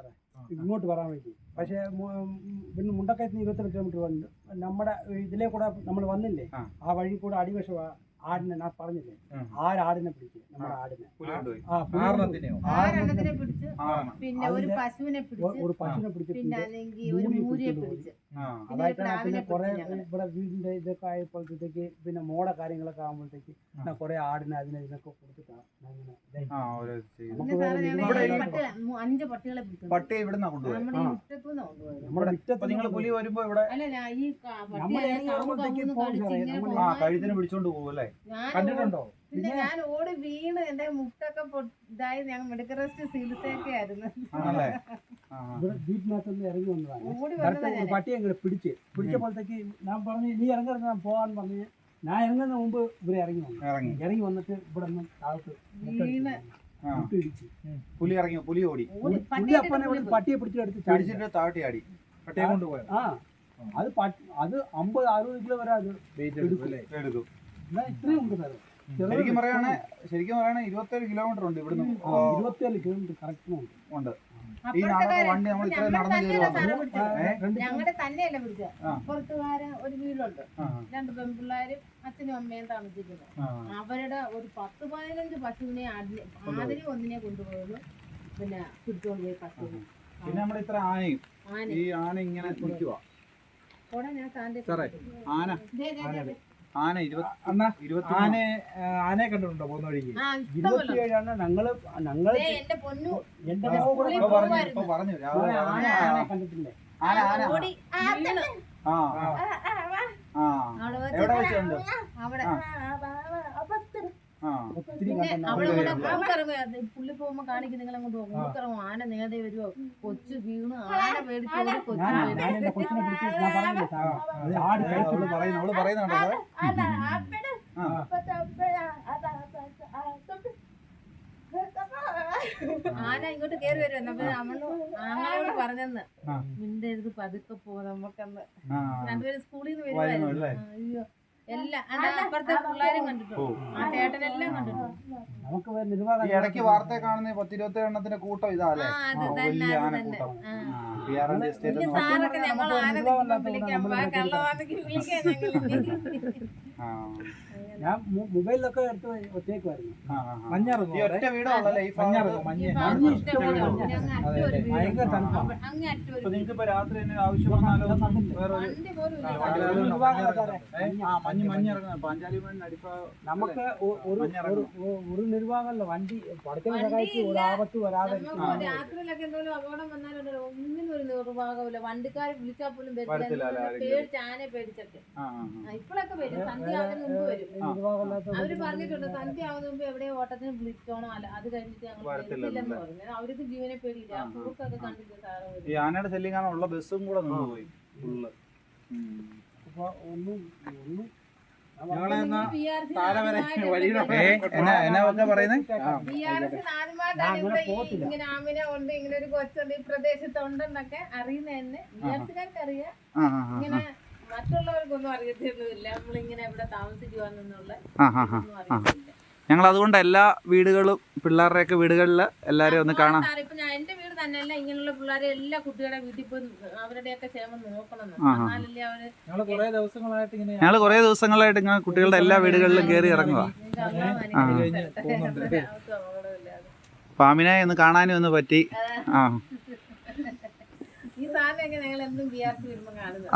സാറേ ഇങ്ങോട്ട് വരാൻ വേണ്ടി. പക്ഷേ പിന്നെ മുണ്ടക്കയത്തിന് ഇരുപത്തിരണ്ട് കിലോമീറ്റർ വന്നു നമ്മുടെ ഇതിലെ കൂടെ നമ്മൾ വന്നില്ലേ ആ. വഴി കൂടെ അടിവശം ആ ആടിനെ ഞാൻ പറഞ്ഞില്ലേ. ആരാടിനെ പിടിക്കും? നമ്മുടെ ആടിനെ. ആറെണ്ണത്തിനെ പിടിച്ച് പിന്നെ ഒരു പശുവിനെ പിടിച്ച് ഒരു പശുവിനെ പിടിച്ചിട്ടുണ്ട്. പിന്നെ അല്ലെങ്കിൽ ഒരു മൂരിയെ പിടിച്ച്. അതായിട്ടാണ് പിന്നെ കുറെ ഇവിടെ വീടിന്റെ ഇതൊക്കെ ആയപ്പോഴത്തേക്ക് പിന്നെ മോട കാര്യങ്ങളൊക്കെ ആകുമ്പോഴത്തേക്ക് ഞാൻ കുറെ ആടിനെ അതിനെ ഇതിനൊക്കെ കൊടുത്തിട്ടാണ് ഇവിടെ അഞ്ച് പട്ടികളെ കൊണ്ടുപോയത്. നമ്മുടെ നിങ്ങൾ പുലി വരുമ്പോ ഇവിടെ കഴുത്തിന് പിടിച്ചോണ്ട് പോകും അല്ലേ? കണ്ടിട്ടുണ്ടോ? പിന്നെ? ഞാൻ ഓടി വീണ് എന്റെ മുട്ടൊക്കെ ഇതായി ഞാൻ മെഡിക്കൽ റെസ്റ്റ് ചികിത്സയൊക്കെ ആയിരുന്നു. ഇവിടെ ഇറങ്ങി വന്നതാണ് പട്ടിയെ ഇങ്ങനെ പിടിച്ച് പിടിച്ചപ്പോഴത്തേക്ക് ഞാൻ പറഞ്ഞു നീ ഇറങ്ങരുത് ഞാൻ പോകാൻ പറഞ്ഞു ഞാൻ ഇറങ്ങുന്ന മുമ്പ് ഇവരെ ഇറങ്ങി വന്നു. ഇറങ്ങി. ഇറങ്ങി വന്നിട്ട് ഇവിടെ നിന്ന് താഴത്ത് പുലി ഇറങ്ങി പുലി ഓടി. പുലി അപ്പനെ ഇവിടെ പട്ടിയെ പിടിച്ചെടുത്ത് ചാടിച്ചു പിടിച്ചിട്ട് താട്ടി ആടി. പട്ടിയെ കൊണ്ടുപോയോ ആ. അത് അത് അമ്പത് അറുപത് കിലോ വരെ അത് എടുക്കും. ശരിക്കും പറയുകയാണെ ശരിക്കും പറയുകയാണെ ഇരുപത്തേഴ് കിലോമീറ്റർ ഉണ്ട് ഇവിടുന്ന്. ഇരുപത്തേഴ് കിലോമീറ്റർ കറക്റ്റ് ഉണ്ട്. ഉണ്ട്. ഈ നടന്ന വണ്ടി നമ്മൾ ഇത്ര നടന്നു ഞങ്ങളുടെ തന്നെയല്ല ഒരു വീടുണ്ട്. ആ, രണ്ട് പെൺപിള്ളേരും അച്ഛനും അമ്മയും താമസിക്കുന്നത്. അവരുടെ ഒരു പത്ത് പതിനഞ്ച് പശുവിനെ ആടിനെ ആടിനെ ഒന്നിനെ കൊണ്ടുപോയത് പിന്നെ പിടിച്ചോണ്ട് പോയി പശുവിനെ. പിന്നെ നമ്മുടെ ഇത്ര ആനയും. ഈ ആന ഇങ്ങനെ നിൽക്കുക കൂടെ ഞാൻ താന്റെ സാറേ, ആന. ആന ആനയെ കണ്ടിട്ടുണ്ടോ പോകുന്ന വഴിക്ക്? ഇരുപത്തിയേഴാണ്. ഞങ്ങൾ ഞങ്ങൾ എന്റെ പറഞ്ഞു ആന ആന കണ്ടിട്ടില്ലേ? ആന ആന ആ എവിടെ വെച്ചുണ്ട്? പുള്ളി പോകുമ്പോ കാണിക്കും നിങ്ങൾ അങ്ങോട്ട് പോകും. ഊർക്കിറങ്ങും ആന നേരെ വരുമോ കൊച്ചു വീണു ആന പേടിച്ചു കൊച്ചു ആന ഇങ്ങോട്ട് കേറി വരും അപ്പൊ നമ്മൾ ആങ്ങളോട് പറഞ്ഞെന്ന്. നിന്റെ ഇത് പതുക്കെ പോ നമുക്കെന്ന് രണ്ടുപേരും സ്കൂളിൽ നിന്ന് വരുവായിരുന്നു. വരുമായിരുന്നു? അയ്യോ. ഈ ഇടയ്ക്ക് വാർത്ത കാണുന്ന പത്തിരുപത്തി എണ്ണത്തിന്റെ കൂട്ടം ഇതാ അല്ലേ? ആ അത് ആ, തന്നെ വലിയ അത് ആന തന്നെ. കൂട്ടം ആ. പി ആർ എൻ എസ്റ്റേറ്റ് പിന്നെ എന്ന് പറഞ്ഞ- സാറൊക്കെ ഞങ്ങൾ നമുക്ക് ആന നിർവാഹം നിൽക്കുമ്പോ ഇല്ലാത്തതുകൊണ്ട് വിളിക്കാൻ നമ്മൾ വാ മറ്റേ കള്ളവാന്നൊക്കെ വിളിക്കാൻ ഞങ്ങൾ ആ. ഞാൻ മൊ- മൊബൈലിലൊക്കെ എടുത്ത് ഒറ്റയ്ക്കായിരുന്നു ആ, ആ, ആ. മഞ്ഞിറങ്ങും ഈ ഒറ്റ വീടാണല്ലേ ഈ ഭാഗത്ത്? മഞ്ഞ. അതെ. വീട്. ഭയങ്കര തണുപ്പാണ്. നിങ്ങൾക്ക് ഇപ്പൊ രാത്രി ആവശ്യം വന്നാലോ? വേറെ നമുക്ക് ഒരു ഒരു- നിർവാഹമല്ല. വണ്ടി പഠിക്കുന്ന സഹായിച്ച് ഒരു ആപത്ത് വരാതെ രാത്രിയിലൊക്കെ എന്തെങ്കിലും അപകടം വന്നാലുണ്ടല്ലോ ഒന്നിനും ഒരു നിർവാഹമില്ല വണ്ടിക്കാരെ വിളിച്ചാൽ പോലും പേടിച്ച് ആനെ പേടിച്ചൊക്കെ ഇപ്പോഴൊക്കെ വരും സന്ധ്യ ആവുന്നതിന് മുമ്പ് വരും. അവർ പറഞ്ഞിട്ടുണ്ട് സന്ധ്യ ആവുന്ന മുമ്പ് എവിടെ ഓട്ടത്തിന് വിളിക്കണോ അല്ല അത് കഴിഞ്ഞിട്ട് ഞങ്ങൾ വരത്തില്ല, വരത്തില്ലെന്ന് പറഞ്ഞു. അവർക്ക് ജീവനെ പേടിയില്ല. ആ കുറുക്കൊക്കെ കണ്ടിട്ട് സാറ് ഈ ആനയുടെ ശല്യം കാരണം ഉള്ള ബസ്സും കൂടെ നിന്ന് പോയി ഫുള്ള് അപ്പോൾ ഒന്നും ഒന്നും ഇങ്ങനെ ആമിനെ ഉണ്ട് ഇങ്ങനെ ഒരു കൊച്ചുണ്ട്. ഈ പ്രദേശത്ത് ഉണ്ടെന്നൊക്കെ അറിയുന്ന തന്നെ വിദ്യാർത്ഥികൾക്ക് അറിയാം ആ ആ ആ ഇങ്ങനെ മറ്റുള്ളവർക്കൊന്നും അറിയത്തൊന്നുമില്ല നമ്മളിങ്ങനെ ഇവിടെ താമസിക്കുവാന്നുള്ള ഞങ്ങൾ അതുകൊണ്ട് എല്ലാ വീടുകളും പിള്ളേരുടെയൊക്കെ വീടുകളിൽ എല്ലാവരെയും ഒന്ന് കാണാം. എന്റെ തന്നെയല്ല ഇങ്ങനെയുള്ള പിള്ളേരെ എല്ലാ കുട്ടികളുടെ വീട്ടിൽ പോയി അവരുടെയൊക്കെ ക്ഷേമം നോക്കണം എന്ന്. എന്നാലല്ലേ അവർ ഞങ്ങൾ കുറെ ദിവസങ്ങളായിട്ട് ഇങ്ങനെ ഞങ്ങൾ കുറേ ദിവസങ്ങളായിട്ട് ഇങ്ങനെ കുട്ടികളുടെ എല്ലാ വീടുകളിലും കയറി ഇറങ്ങുക ആ. പാമിനെ ഒന്ന് കാണാനും ഒന്ന് പറ്റി. ആ ഈ സാധനമൊക്കെ ഞങ്ങൾ എന്തും ബി ആർ സി വരുമ്പോ കാണുന്നത്.